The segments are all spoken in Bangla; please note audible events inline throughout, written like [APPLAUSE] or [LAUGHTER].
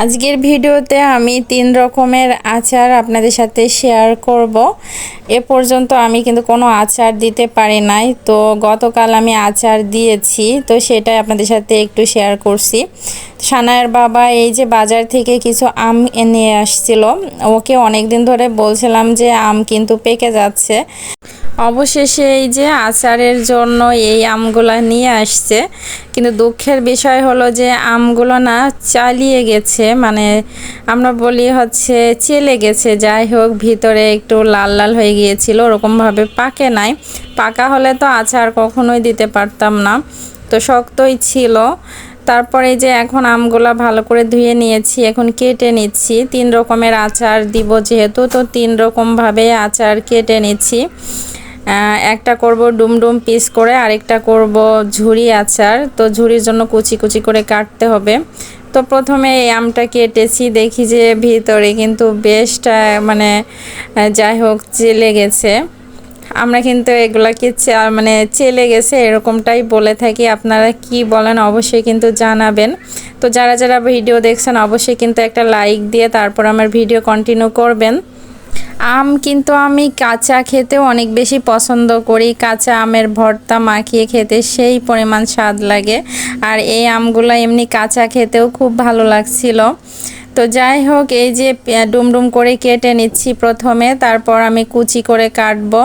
আজকের ভিডিওতে আমি তিন রকমের আচার আপনাদের সাথে শেয়ার করব। এ পর্যন্ত আমি কিন্তু কোনো আচার দিতে পারি নাই। তো গতকাল আমি আচার দিয়েছি, তো সেটাই আপনাদের সাথে একটু শেয়ার করছি। সানায়ের বাবা এই যে বাজার থেকে কিছু আম নিয়ে আসছিল, ওকে অনেক দিন ধরে বলছিলাম যে আম কিন্তু পেকে যাচ্ছে। অবশেষে এই যে আচারের জন্য এই আমগুলো নিয়ে আসছে। কিন্তু দুঃখের বিষয় হলো যে আমগুলো না চালিয়ে গেছে মানে আমরা বলি হচ্ছে চেলে গেছে। যাই হোক, ভিতরে একটু লাল লাল হয়ে গিয়েছিল, ওরকমভাবে পাকে নাই। পাকা হলে তো আচার কখনোই দিতে পারতাম না, তো শক্তই ছিল। তারপরে যে এখন আমগুলা ভালো করে ধুয়ে নিয়েছি, এখন কেটে নিচ্ছি। তিন রকমের আচার দিব যেহেতু, তো তিন রকমভাবে আচার কেটে নিচ্ছি। একটা করব ডুমডুম পিস করে, আরেকটা করব ঝুরি আচার। তো ঝুরির জন্য কুচি কুচি করে কাটতে হবে। তো প্রথমে এই আমটা কেটেছি, দেখি যে ভিতরে কিন্তু বেশটা মানে যাই হোক, চেলে গেছে। আমরা কিন্তু এগুলাকে মানে চেলে গেছে এরকমটাই বলে থাকি। আপনারা কি বলেন অবশ্যই কিন্তু জানাবেন। তো যারা যারা ভিডিও দেখছেন, অবশ্যই কিন্তু একটা লাইক দিয়ে তারপর আমার ভিডিও কন্টিনিউ করবেন। আম কিন্তু আমি কাঁচা খেতে অনেক বেশি পছন্দ করি। কাঁচা আমের ভর্তা মাখিয়ে খেতে সেই পরিমাণ স্বাদ লাগে। আর এই আমগুলো এমনি কাঁচা খেতেও খুব ভালো লাগছিল। তো যাই হোক, এই যে ডুমডুম করে কেটে নিচ্ছি প্রথমে, তারপর আমি কুচি করে কাটবো।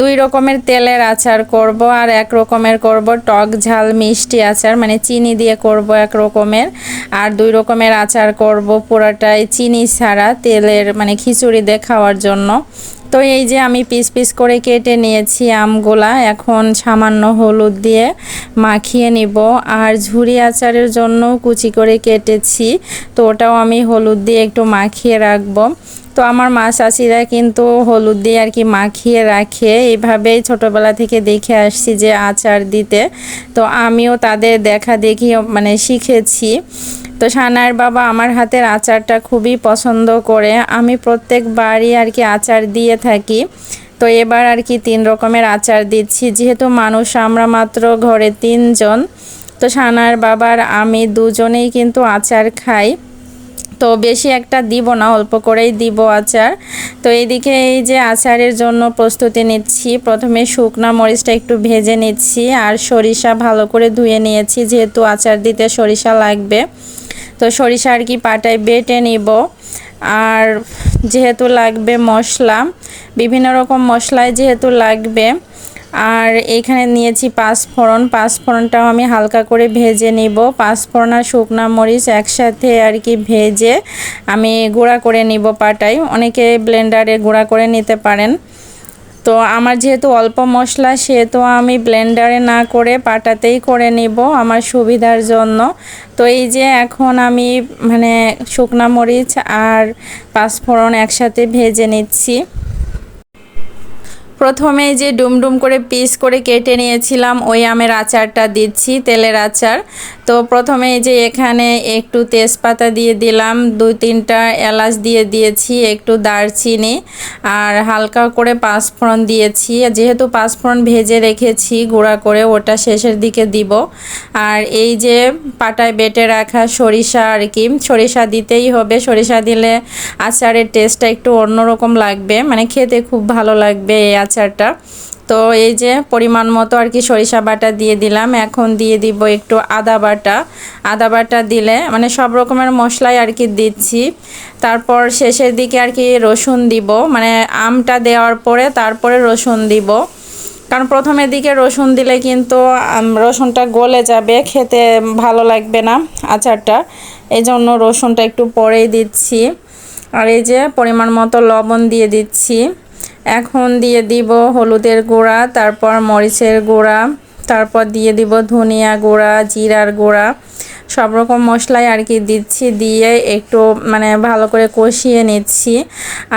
দুই রকমের তেলের আচার করব আর এক রকমের করব টক ঝাল মিষ্টি আচার মানে চিনি দিয়ে করব এক রকমের। আর দুই রকমের আচার করব পুরোটাই চিনি ছাড়া তেলের মানে খিচুড়ি দিয়ে খাওয়ার জন্য। তো এই যে আমি পিস পিস করে কেটে নিয়েছি আমগুলা, এখন সামান্য হলুদ দিয়ে মাখিয়ে নিব। আর ঝুরি আচারের জন্য কুচি করে কেটেছি, তো ওটাও আমি হলুদ দিয়ে একটু মাখিয়ে রাখব। তো আমার মা চাষিরা কিন্তু হলুদ দিয়ে আর কি মাখিয়ে রাখে। এইভাবেই ছোটোবেলা থেকে দেখে আসছি যে আচার দিতে। তো আমিও তাদের দেখা দেখি মানে শিখেছি। তো সানার বাবা আমার হাতের আচারটা খুবই পছন্দ করে। আমি প্রত্যেকবারই আর কি আচার দিয়ে থাকি। তো এবার আর কি তিন রকমের আচার দিচ্ছি। যেহেতু মানুষ, আমরা মাত্র ঘরে তিনজন। তো সানার বাবার, আমি দুজনেই কিন্তু আচার খাই। তো বেশি একটা দিব না, অল্প করেই দিব আচার। তো এইদিকে এই যে আচারের জন্য প্রস্তুতি নিচ্ছি। প্রথমে শুকনা মরিচটা একটু ভেজে নিচ্ছি আর সরিষা ভালো করে ধুয়ে নিয়েছি, যেহেতু আচার দিতে সরিষা লাগবে। তো সরিষা আর কি পাটায় বেটে নিব। আর যেহেতু লাগবে মশলা, বিভিন্ন রকম মশলায় যেহেতু লাগবে, আর এইখানে নিয়েছি পাঁচফোড়ন। পাঁচফোড়নটাও আমি হালকা করে ভেজে নিব। পাঁচফোড়ন আর শুকনা মরিচ একসাথে আর কি ভেজে আমি গুঁড়া করে নিব পাটাই অনেকে ব্লেন্ডারে গুঁড়া করে নিতে পারেন। তো আমার যেহেতু অল্প মশলা, সেহেতু আমি ব্লেন্ডারে না করে পাটাতেই করে নিব আমার সুবিধার জন্য। তো এই যে এখন আমি মানে শুকনা মরিচ আর পাঁচফোড়ন একসাথে ভেজে নিচ্ছি। প্রথমে যে ডুমডুম করে পিস করে কেটে নিয়েছিলাম, ওই আমের আচারটা দিচ্ছি, তেলের আচার। তো প্রথমে যে এখানে একটু তেজপাতা দিয়ে দিলাম দুই তিনটা এলাচ দিয়ে দিয়েছি, একটু দারচিনি, আর হালকা করে পাঁচফোড়ন দিয়েছি। যেহেতু পাঁচফোড়ন ভেজে রেখেছি, গুঁড়া করে ওটা শেষের দিকে দিব। আর এই যে পাটায় বেটে রাখা সরিষা আর কি, সরিষা দিতেই হবে। সরিষা দিলে আচারের টেস্টটা একটু অন্যরকম লাগবে মানে খেতে খুব ভালো লাগবে এই আচারটা। তো এই যে পরিমাণ মতো আর কি সরিষা বাটা দিয়ে দিলাম। এখন দিয়ে দিব একটু আদা বাটা। আদা বাটা দিলে মানে সব রকমের মশলাই আর কি দিচ্ছি। তারপর শেষের দিকে আর কি রসুন দিব। মানে আমটা দেওয়ার পরে তারপরে রসুন দিব। কারণ প্রথমের দিকে রসুন দিলে কিন্তু রসুনটা গলে যাবে, খেতে ভালো লাগবে না আচারটা। এই জন্য রসুনটা একটু পরেই দিচ্ছি। আর এই যে পরিমাণ মতো লবণ দিয়ে দিচ্ছি। এখন দিয়ে দিব হলুদের গুঁড়া, তারপর মরিচের গুঁড়া, তারপর দিয়ে দিব ধনিয়া গুঁড়া, জিরার গুঁড়া। সব রকম মশলাই আর কি দিচ্ছি, দিয়ে একটু মানে ভালো করে কষিয়ে নিচ্ছি।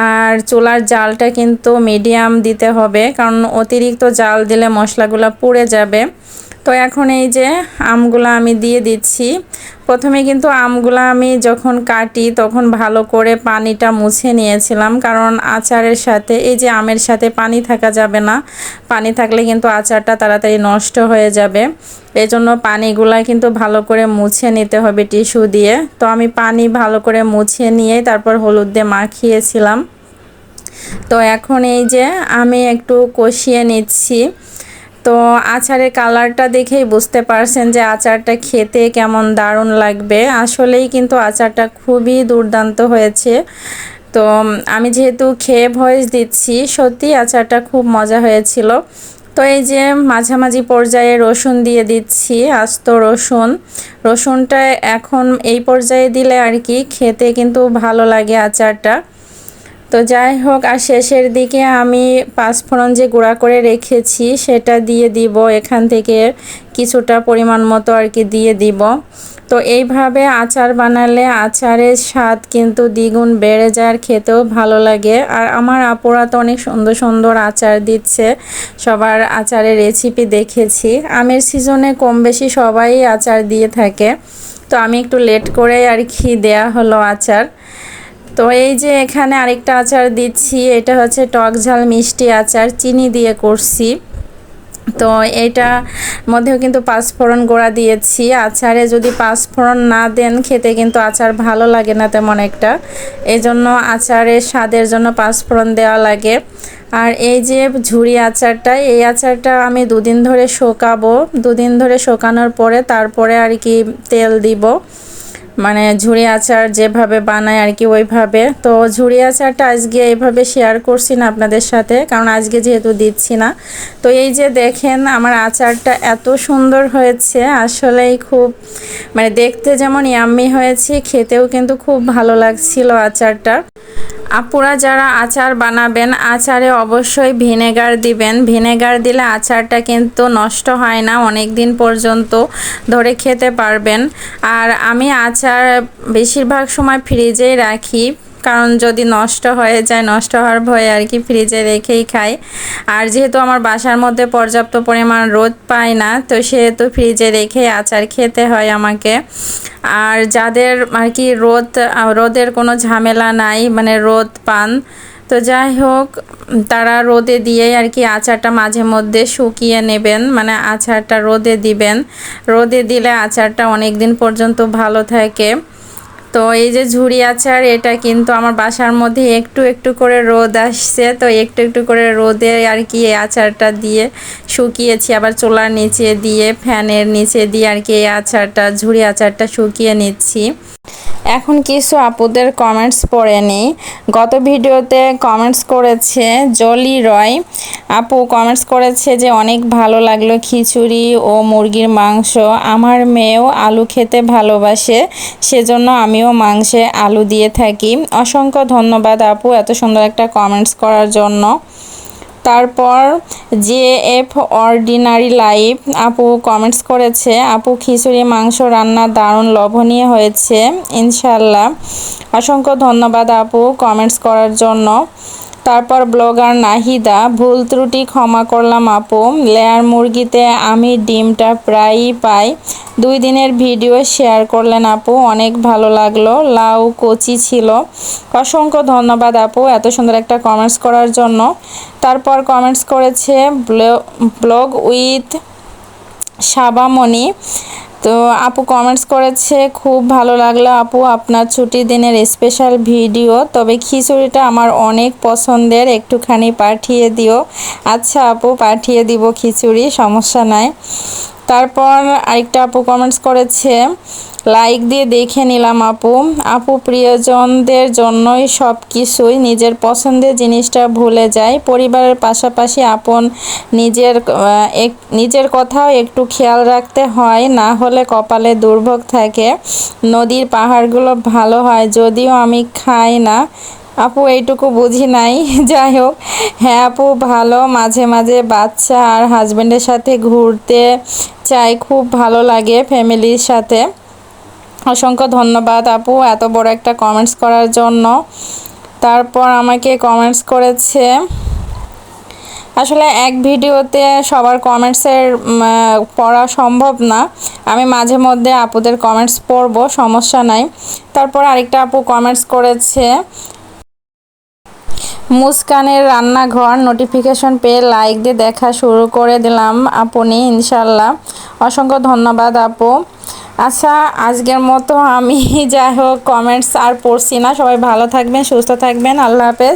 আর চুলার জালটা কিন্তু মিডিয়াম দিতে হবে, কারণ অতিরিক্ত জাল দিলে মশলাগুলো পুড়ে যাবে। তো এখন এই যে আমগুলো আমি দিয়ে দিচ্ছি। প্রথমে কিন্তু আমগুলো আমি যখন কাটি তখন ভালো করে পানিটা মুছে নিয়েছিলাম, কারণ আচারের সাথে, এই যে আমের সাথে পানি থাকা যাবে না। পানি থাকলে কিন্তু আচারটা তাড়াতাড়ি নষ্ট হয়ে যাবে। এই জন্য পানিগুলা কিন্তু ভালো করে মুছে নিতে হবে টিস্যু দিয়ে। তো আমি পানি ভালো করে মুছে নিয়ে তারপর হলুদ দিয়ে মাখিয়েছিলাম। তো এখন এই যে আমি একটু কষিয়ে নিচ্ছি। তো আচারের কালারটা দেখেই বুঝতে পারছেন যে আচারটা খেতে কেমন দারুণ লাগবে। আসলেই কিন্তু আচারটা খুবই দুর্দান্ত হয়েছে। তো আমি যেহেতু খেয়ে ভয়েস দিচ্ছি সত্যি আচারটা খুব মজা হয়েছিল। তো এই যে মাঝামাঝি পর্যায়ে রসুন দিয়ে দিচ্ছি, আস্ত রসুন। রসুনটা এখন এই পর্যায়ে দিলে আর কি খেতে কিন্তু ভালো লাগে আচারটা। তো যাই হোক, আর শেষের দিকে আমি পাঁচফোড়ন যে গুঁড়া করে রেখেছি, সেটা দিয়ে দিব। এখান থেকে কিছুটা পরিমাণ মতো আর কি দিয়ে দিব। তো এইভাবে আচার বানালে আচারের স্বাদ কিন্তু দ্বিগুণ বেড়ে যায় আর খেতেও ভালো লাগে। আর আমার আপুরা তো অনেক সুন্দর সুন্দর আচার দিচ্ছে। সবার আচারের রেসিপি দেখেছি। আমের সিজনে কম বেশি সবাই আচার দিয়ে থাকে। তো আমি একটু লেট করে আর কি দেয়া হলো আচার। তো এই যে এখানে আরেকটা আচার দিচ্ছি, এটা হচ্ছে টক ঝাল মিষ্টি আচার, চিনি দিয়ে করছি। তো এটা মধ্যেও কিন্তু পাঁচফোড়ন গোড়া দিয়েছি। আচারে যদি পাঁচফোড়ন না দেন, খেতে কিন্তু আচার ভালো লাগে না তেমন একটা। এই জন্য আচারের স্বাদের জন্য পাঁচফোড়ন দেওয়া লাগে। আর এই যে ঝুড়ি আচারটা, এই আচারটা আমি দুদিন ধরে শোকাবো। দুদিন ধরে শোকানোর পরে তারপরে আর কি তেল দিব। মানে ঝুড়ি আচার যেভাবে বানায় আর কি ওইভাবে। তো ঝুড়ি আচারটা আজকে এইভাবে শেয়ার করছি না আপনাদের সাথে, কারণ আজকে যেহেতু দিচ্ছি না। তো এই যে দেখেন, আমার আচারটা এত সুন্দর হয়েছে, আসলেই খুব মানে দেখতে যেমন ইয়াম্মি হয়েছে, খেতেও কিন্তু খুব ভালো লাগছিল আচারটা। আপুরা যারা আচার বানাবেন, আচারে অবশ্যই ভিনেগার দিবেন। ভিনেগার দিলে আচারটা কিন্তু নষ্ট হয় না অনেক দিন পর্যন্ত ধরে খেতে পারবেন। আর আমি আচার বেশিরভাগ সময় ফ্রিজেই রাখি। কারণ যদি নষ্ট হয়ে যায়, নষ্ট হওয়ার ভয়ে আর কি ফ্রিজে রেখেই খাই। আর যেহেতু আমার বাসার মধ্যে পর্যাপ্ত পরিমাণ রোদ পাই না, তো সেহেতু ফ্রিজে রেখে আচার খেতে হয় আমাকে। আর যাদের আর কি রোদ, রোদের কোনো ঝামেলা নাই মানে রোদ পান, তো যাই হোক, তারা রোদে দিয়েই আর কি আচারটা মাঝে মধ্যে শুকিয়ে নেবেন মানে আচারটা রোদে দিবেন। রোদে দিলে আচারটা অনেক দিন পর্যন্ত ভালো থাকে। তো এই যে ঝুড়ি আচার এটা কিন্তু আমার বাসার মধ্যে একটু একটু করে রোদ আসছে, তো একটু একটু করে রোদে আর কি এই আচারটা দিয়ে শুকিয়েছি। আবার চোলার নিচে দিয়ে, ফ্যানের নিচে দিয়ে আর কি এই আচারটা, ঝুড়ি আচারটা শুকিয়ে নিচ্ছি। এখন কিছু আপুদের কমেন্টস পড়ে নিই। গত ভিডিওতে কমেন্টস করেছে জলি রয়। আপু কমেন্টস করেছে যে, অনেক ভালো লাগল খিচুড়ি ও মুরগির মাংস। আমার মেয়েও আলু খেতে ভালোবাসে, সেজন্য আমিও মাংসে আলু দিয়ে থাকি। অসংখ্য ধন্যবাদ আপু এত সুন্দর একটা কমেন্টস করার জন্য। তারপর জে এফ অর্ডিনারি লাইফ আপু কমেন্টস করেছে, আপু, খিচুড়ি, মাংস রান্না দারুণ, লোভনীয় হয়েছে ইনশাল্লাহ অসংখ্য ধন্যবাদ আপু কমেন্টস করার জন্য। তারপর ব্লগার নাহিদা, ভুল ত্রুটি ক্ষমা করলাম আপু। লেয়ার মুরগিতে আমি ডিমটা প্রায়ই পাই। দুই দিনের ভিডিও শেয়ার করলেন আপু, অনেক ভালো লাগল, লাউ কচি ছিল। অসংখ্য ধন্যবাদ আপু, এত সুন্দর একটা কমেন্টস করার জন্য। তারপর কমেন্টস করেছে ব্লগ উইথ সাবামণি। তো আপু কমেন্টস করেছে, খুব ভালো লাগল আপু, আপনার ছুটির দিনের স্পেশাল ভিডিও তবে খিচুড়িটা আমার অনেক পছন্দের, একটুখানি পাঠিয়ে দিও। আচ্ছা আপু, পাঠিয়ে দিব খিচুড়ি, সমস্যা নাই। তারপর আরেকটা আপু কমেন্টস করেছে লাইক দিয়ে দেখে নিলাম আপু। আপু প্রিয়জনদের জন্যই সব কিছুই নিজের পছন্দের জিনিসটা ভুলে যায়। পরিবারের পাশাপাশি আপন নিজের এক, নিজের কথাও একটু খেয়াল রাখতে হয়, না হলে কপালে দুর্ভোগ থাকে। নদীর পাহাড়গুলো ভালো হয়, যদিও আমি খাই না। আপু এইটুকু বুঝি নাই। [LAUGHS] যাই হোক হ্যাঁ আপু, ভালো। মাঝে মাঝে বাচ্চা আর হাজব্যান্ডের সাথে ঘুরতে চাই, খুব ভালো লাগে ফ্যামিলির সাথে। অসংখ্য ধন্যবাদ আপু এত বড় একটা কমেন্টস করার জন্য। তারপর আমাকে কমেন্টস করেছে, আসলে এক ভিডিওতে সবার কমেন্টসের পড়া সম্ভব না। আমি মাঝে মধ্যে আপুদের কমেন্টস পড়ব, সমস্যা নাই। তারপর আরেকটা আপু কমেন্টস করেছে মুস্কানের রান্নাঘর নোটিফিকেশন পেয়ে লাইক দিয়ে দেখা শুরু করে দিলাম আপনি ইনশাল্লাহ অসংখ্য ধন্যবাদ আপু। আচ্ছা আজকের মতো আমি [LAUGHS] যাই হোক কমেন্টস আর পড়ছি না। সবাই ভালো থাকবেন, সুস্থ থাকবেন। আল্লাহ হাফেজ।